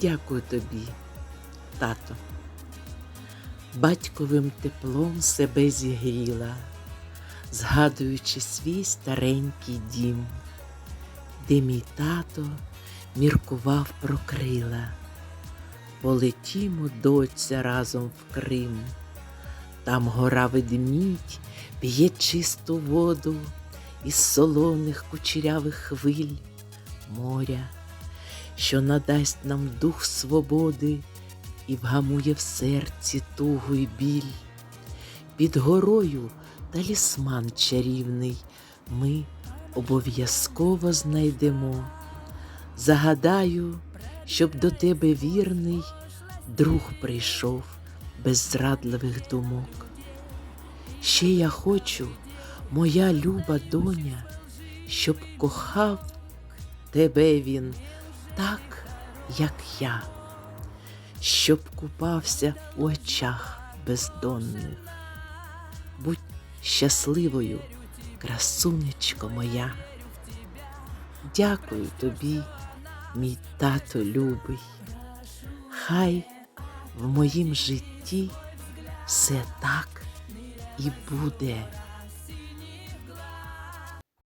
Дякую тобі, тато. Батьковим теплом себе зігріла, згадуючи свій старенький дім, де мій тато міркував про крила. Полетімо, доця, разом в Крим. Там гора ведмідь п'є чисту воду із солоних кучерявих хвиль моря, що надасть нам дух свободи і вгамує в серці тугу й біль. Під горою талісман чарівний ми обов'язково знайдемо. Загадаю, щоб до тебе вірний друг прийшов без зрадливих думок. Ще я хочу, моя люба доня, щоб кохав тебе він так, як я, щоб купався у очах бездонних. Будь щасливою, красунечко моя. Дякую тобі, мій тато любий. Хай в моїм житті все так і буде.